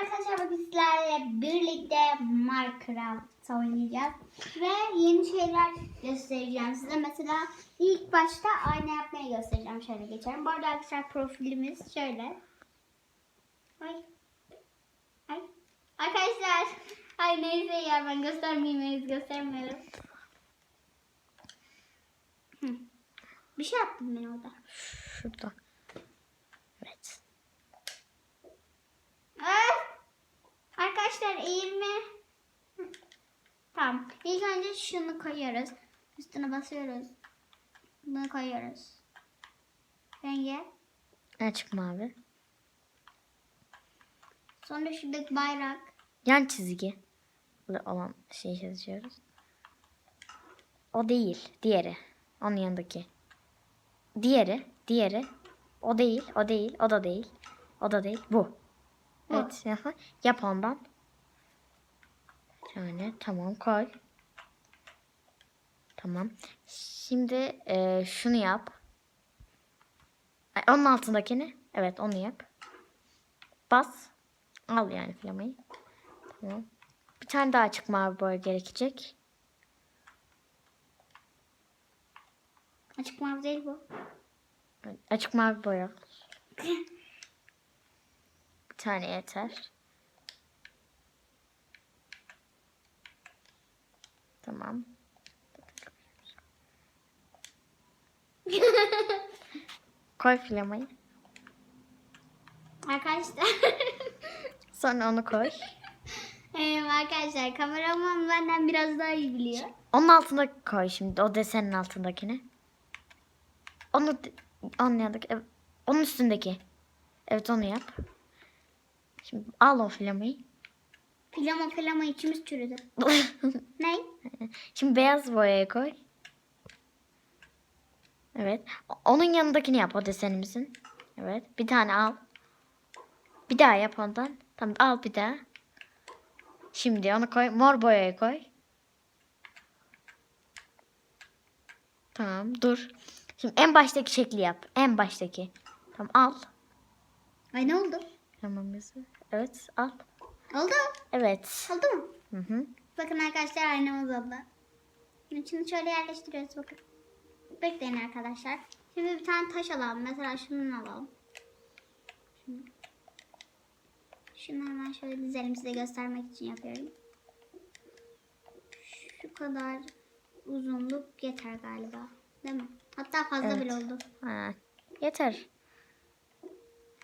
Arkadaşlar bugün birlikte Minecraft oynayacağız. Ve yeni şeyler göstereceğim size. Mesela ilk başta ayna yapmayı göstereceğim. Şöyle geçelim. Bu arada arkadaşlar profilimiz şöyle. Ay. Ay. Arkadaşlar. Ay neyse ya ben göstermeyeyim. henüz göstermiyorum. Bir şey yaptım ben orada. Şurada. Evet. Öf! Arkadaşlar eğilme. Hı. Tamam. İlk önce şunu koyuyoruz. Üstüne basıyoruz. Bunu koyuyoruz. Rengi. Açık mavi. Sonra şuradaki bayrak. Yan çizgi. Olan şeyi yazıyoruz. O değil. Diğeri. Onun yanındaki. Diğeri. Diğeri. O değil. O değil. O da değil. O da değil. Bu. Bu. Evet. Yap ondan. Şöyle. Tamam koy. Tamam. Şimdi e, şunu yap. Ay, Onun altındakini. Evet onu yap. Bas. Al yani flamayı. Tamam. Bir tane daha açık mavi boya gerekecek. Açık mavi değil bu. Açık mavi boya. Bir tane yeter. Tamam. Koy flamayı. Arkadaşlar. Sonra onu koy. Evet arkadaşlar kameraman benden biraz daha iyi biliyor. Onun altında koy şimdi. O desenin altındakini. Onu yanındaki. evet, Onun üstündeki. Evet onu yap. Şimdi al o flamayı. Filama filama içimiz çürüdü. ne? Şimdi beyaz boyaya koy. Evet. Onun yanındakini yap o desenimizin. Evet. Bir tane al. Bir daha yap ondan. Tamam al bir daha. Şimdi onu koy. Mor boyaya koy. Tamam dur. Şimdi en baştaki şekli yap. En baştaki. Tamam al. Ay ne oldu? Tamamızı. Evet al. Oldu. Evet. Oldu mu? Hı hı. Bakın arkadaşlar aynamız oldu. İçini şöyle yerleştiriyoruz bakın. Bekleyin arkadaşlar. Şimdi bir tane taş alalım. Mesela şundan alalım. Şunu. Şunu hemen şöyle dizelim size göstermek için yapıyorum. Şu kadar uzunluk yeter galiba. Değil mi? Hatta fazla Evet. bile oldu. Ha, yeter.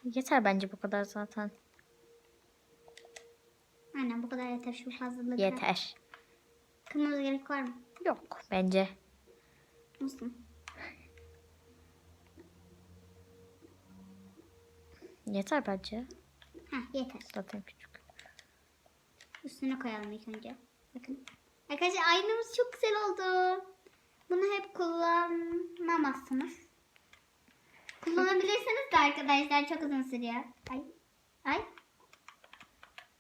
Yeter bence bu kadar zaten. Aynen bu kadar yeter. Şu fazlalık. Yeter. Kırmızı gerek var mı? Yok bence. Nasıl? Yeter bence. Heh yeter. Zaten küçük. Üstüne koyalım ilk önce. Bakın. Arkadaşlar aynamız çok güzel oldu. Bunu hep kullanamazsınız. Kullanabilirsiniz de arkadaşlar çok uzun sürüyor. Ay. Ay.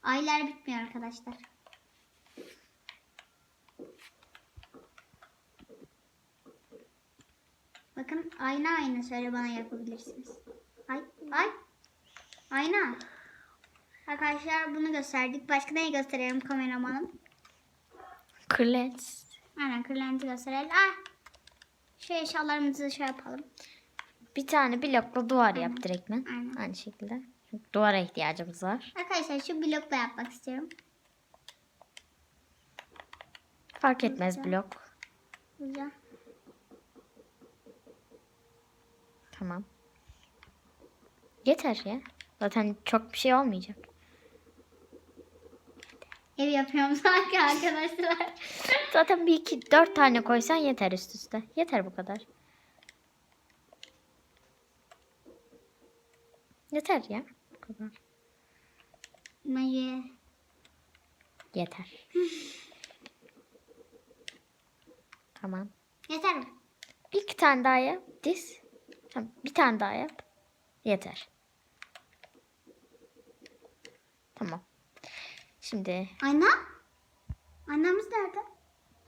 Aylar bitmiyor arkadaşlar. Bakın ayna ayna şöyle bana yapabilirsiniz. Ay. Ay. Ayna. Arkadaşlar bunu gösterdik. Başka neyi gösterelim kameramanım? Kırlent. Aynen kırlenti gösterelim. Ah! Şu eşyalarımızı şey yapalım. Bir tane blokla duvar yap direktmen. Aynen. Aynı şekilde. Çünkü duvara ihtiyacımız var. Arkadaşlar şu blokla yapmak istiyorum. Fark etmez Güzel. blok. Güzel. Tamam. Yeter ya. Zaten çok bir şey olmayacak. Ev yapıyorum sanki arkadaşlar. Zaten bir iki dört tane koysan yeter üst üste. Yeter bu kadar. Yeter ya. Bu kadar. Bence Yeter. tamam. yeter mi? İki tane daha yap. Diz. Tamam. Bir tane daha yap. Yeter. Tamam. Şimdi Ayna? Aynamız nerede?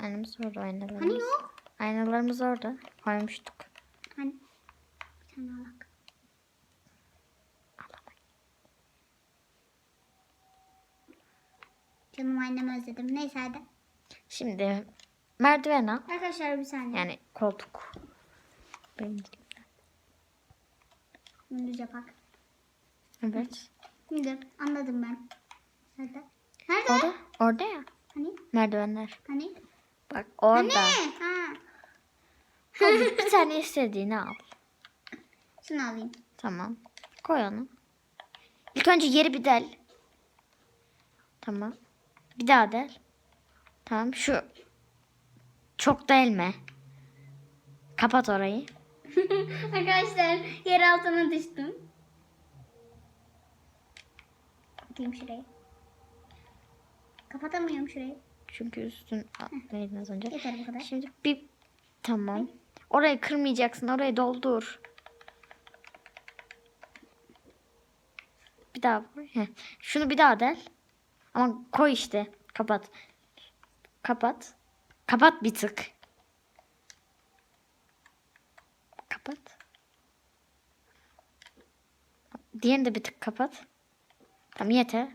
aynamız orada aynalarımız. Hani yok? Aynalarımız orada. Koymuştuk. Hani? Bir tane alak. Canım annemi özledim. Neyse hadi. Şimdi merdiven al. Arkadaşlar bir saniye. Yani koltuk. Benim Gündüz yapak. Evet. Şimdi anladım ben. Nerede? Nerede? Orada, orada ya. Hani? Merdivenler. Hani? Bak orada. Hani? Ha. Al, bir tane istediğini al. Şunu alayım. Tamam. Koy onu. İlk önce yeri bir del. Tamam. Bir daha del. Tamam şu. Çok delme. Kapat orayı. Arkadaşlar yer altına düştüm. Kapatayım şurayı. Kapatamıyorum şurayı. Çünkü üstün neydi az önce? Yeter bu kadar. Şimdi bir tamam. Orayı kırmayacaksın. Orayı doldur. Bir daha. Heh. Şunu bir daha del. Ama koy işte. Kapat. Kapat. Kapat bir tık. Kapat. Diğerini de bir tık kapat. Tamam yeter.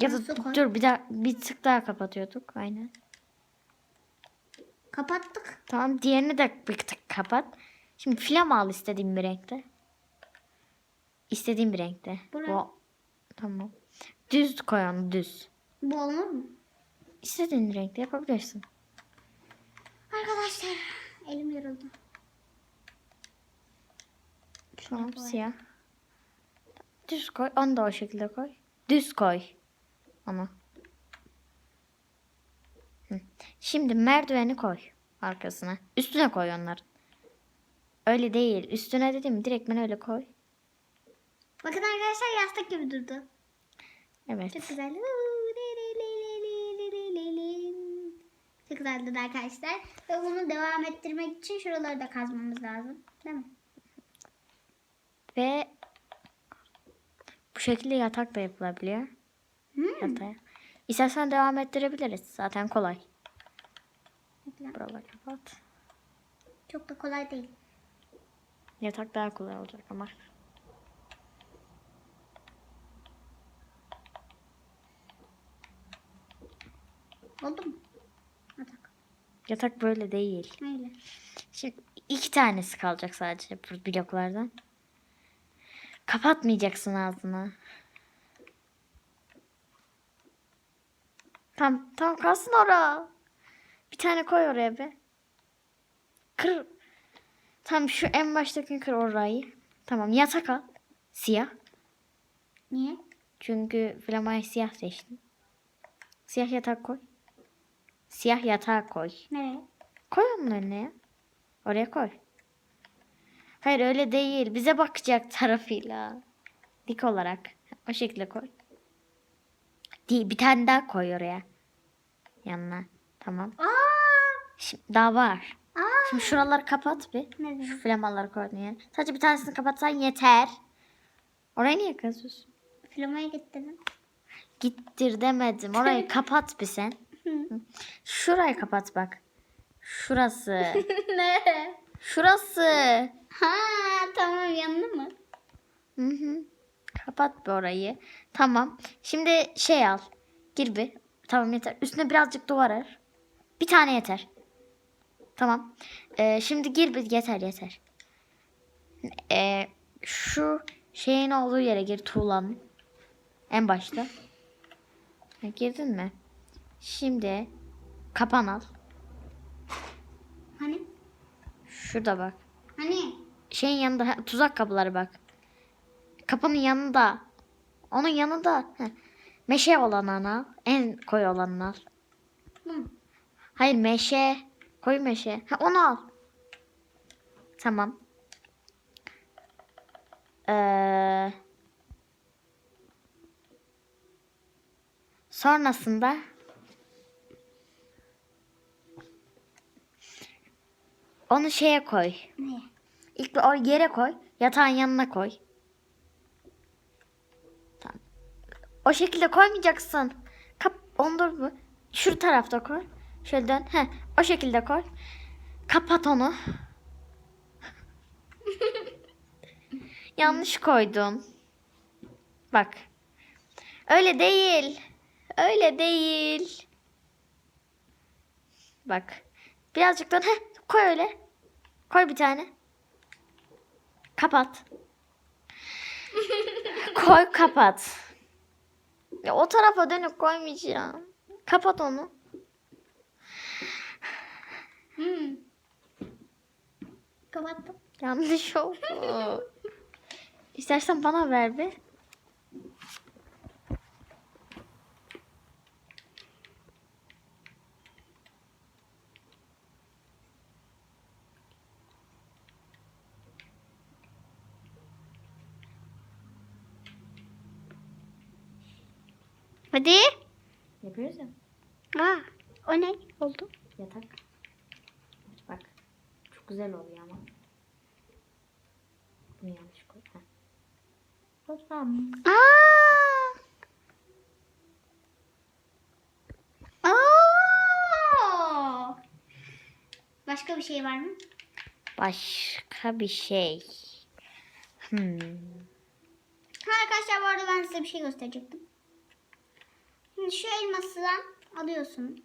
Ya da koy. dur bir daha bir tık daha kapatıyorduk. Aynen. Kapattık. Tamam diğerini de bir tık kapat. Şimdi film al istediğin bir renkte. İstediğin bir renkte. Buraya. Bu. Tamam. Düz koy onu düz. Bu olur mu? İstediğin renkte yapabilirsin. Arkadaşlar elim yoruldu. Tamam siyah. Düz koy. Onu da o şekilde koy. Düz koy. Hı. Şimdi merdiveni koy arkasına. Üstüne koy onları. Öyle değil. Üstüne dedim direkt ben öyle koy. Bakın arkadaşlar yastık gibi durdu. Evet. Çok güzel. Çok güzel durdu arkadaşlar. Ve bunu devam ettirmek için şuraları da kazmamız lazım. Değil mi? Ve bu şekilde yatak da yapılabiliyor. Hmm. Yatağa. İstersen devam ettirebiliriz. Zaten kolay. Buraları kapat. Çok da kolay değil. Yatak daha kolay olacak ama. Oldu mu? Atak. Yatak böyle değil. Öyle. Şimdi iki tanesi kalacak sadece bu bloklardan. Kapatmayacaksın ağzını. Tam tam kalsın oraya. Bir tane koy oraya be. Kır. Tam şu en baştaki kır orayı. Tamam yatak al. Siyah. Niye? Çünkü flamayı siyah seçtim. Siyah yatak koy. Siyah yatağı koy. Nereye? Koy onun önüne ya. Oraya koy. Hayır öyle değil. Bize bakacak tarafıyla. Dik olarak. O şekilde koy. Değil, bir tane daha koy oraya. Yanına. Tamam. Aa! Şimdi daha var. Aa! Şimdi şuraları kapat bir. Ne Şu flamaları koydun yani. Sadece bir tanesini kapatsan yeter. Orayı niye kazıyorsun? Flamayı gittim. Gittir demedim. Orayı kapat bir sen. Şurayı kapat bak. Şurası. Nereye? Şurası. Ha tamam yandı mı? Hı hı. Kapat bir orayı. Tamam. Şimdi şey al. Gir bir. Tamam yeter. Üstüne birazcık duvar ar. Bir tane yeter. Tamam. Ee, şimdi gir bir yeter yeter. Ee, şu şeyin olduğu yere gir tuğlanın. En başta. Ha, girdin mi? Şimdi kapan al. Hani? Şurada bak. Hani? Şeyin yanında tuzak kapıları bak. Kapının yanında. Onun yanında. heh, meşe olanını al. En koyu olanını al. Hı. Hayır meşe. Koyu meşe. Ha, onu al. Tamam. Ee, sonrasında onu şeye koy. Ne? İlk bir yere koy. Yatağın yanına koy. Tamam. O şekilde koymayacaksın. Kap ondur mu? Şu tarafta koy. Şöyle dön. Heh, o şekilde koy. Kapat onu. Yanlış koydun. Bak. Öyle değil. Öyle değil. Bak. Birazcık da heh, koy öyle. Koy bir tane. Kapat. koy kapat. Ya o tarafa dönüp koymayacağım. Kapat onu. Hmm. Kapattım. Yanlış oldu. İstersen bana ver be. Hadi. Yapıyoruz ya. Aa, o ne oldu? Yatak. Bak. Çok güzel oluyor ama. Bunu yanlış koy. Heh. Tamam. Aa! Oo! Başka bir şey var mı? Başka bir şey. Hmm. Ha arkadaşlar bu arada ben size bir şey gösterecektim. Şimdi şu elmasından alıyorsun.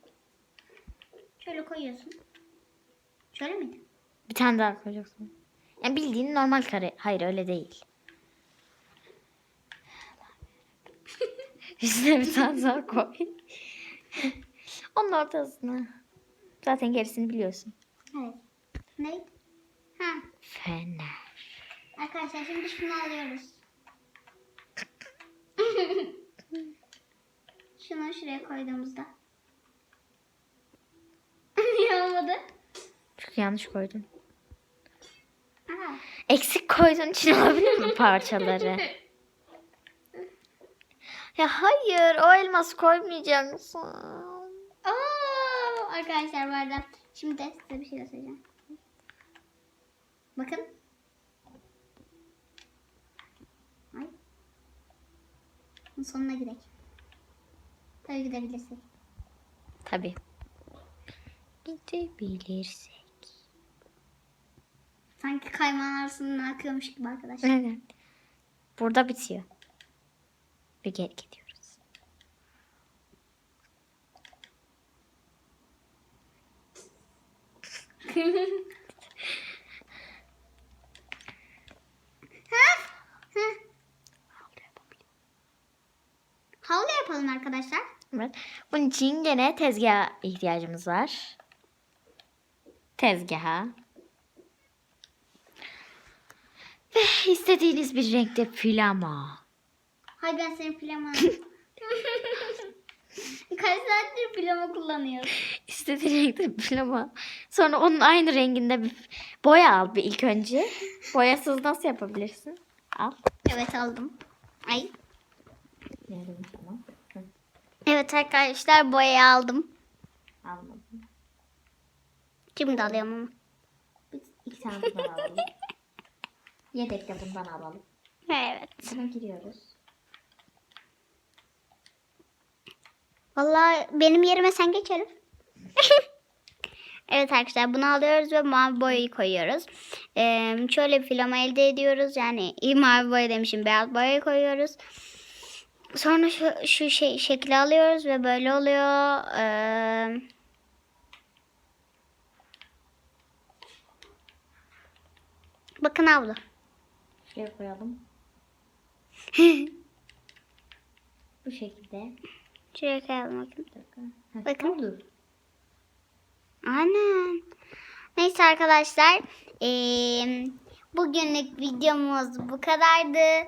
Şöyle koyuyorsun. Şöyle miydi? Bir tane daha koyacaksın. Yani bildiğin normal kare. Hayır öyle değil. Üstüne bir tane daha koy. Onun ortasına. Zaten gerisini biliyorsun. Evet. Ne? Ha. Fener. Arkadaşlar şimdi şunu alıyoruz. Şunu şuraya koyduğumuzda. Niye olmadı? Çok yanlış koydum. Aa. Eksik koyduğun için olabilir mi parçaları? ya hayır o elmas koymayacaksın. Oo, arkadaşlar bu arada şimdi de size bir şey göstereceğim. Bakın. Ay. Sonuna gidelim. Tabii gidebilirsek. Tabii. Gidebilirsek. Sanki kaymağın arasından akıyormuş gibi arkadaşlar. Evet. Burada bitiyor. Ve geri gidiyoruz. Ha? Ha? Havlu yapalım arkadaşlar. Evet. Bunun için gene tezgaha ihtiyacımız var. Tezgaha. Ve istediğiniz bir renkte filama. Hay ben senin plamanı. Kaç saattir plama kullanıyorum. İstediğin renkte filama. Sonra onun aynı renginde bir boya al bir ilk önce. Boyasız nasıl yapabilirsin? Al. Evet aldım. Ay. Hı, Evet arkadaşlar boyayı aldım. Almadım. Şimdi alıyorum ama. İki tane bundan alalım. Yedek de bundan alalım. Evet. Buna giriyoruz. Vallahi benim yerime sen geç Elif. evet arkadaşlar bunu alıyoruz ve mavi boyayı koyuyoruz. Ee, şöyle bir filama elde ediyoruz. Yani iyi mavi boya demişim beyaz boyayı koyuyoruz. Sonra şu, şu şey, şekli alıyoruz ve böyle oluyor. Ee, bakın abla. Şuraya koyalım. Bu şekilde. Şuraya koyalım bakın. Bakın. oldu. Aynen. Neyse arkadaşlar. eee, bugünlük videomuz bu kadardı.